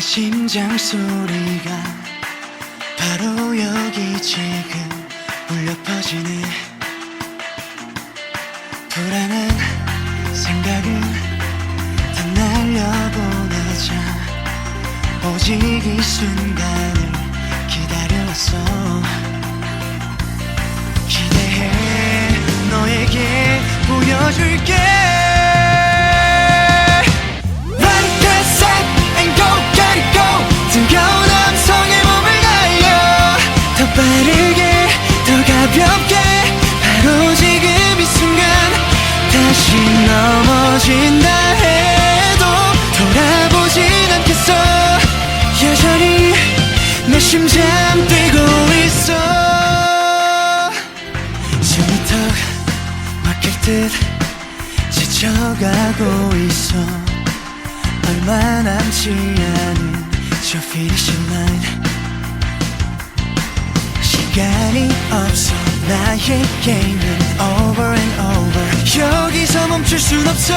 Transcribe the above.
심장 소리가 바로 여기 지금 울려 퍼지네. 불안한 생각은 다 날려보내자. 오직 이 순간을 기다려왔어. 기대해 너에게 보여줄게 가볍게 바로 지금 이 순간 다시 넘어진다 해도 돌아보진 않겠어. 여전히 내 심장 뛰고 있어. 턱 막힐 듯 지쳐가고 있어. 얼마 남지 않은 저 피니 시 라인 시간이 없어. 나의 게임은 over and over. 여기서 멈출 순 없어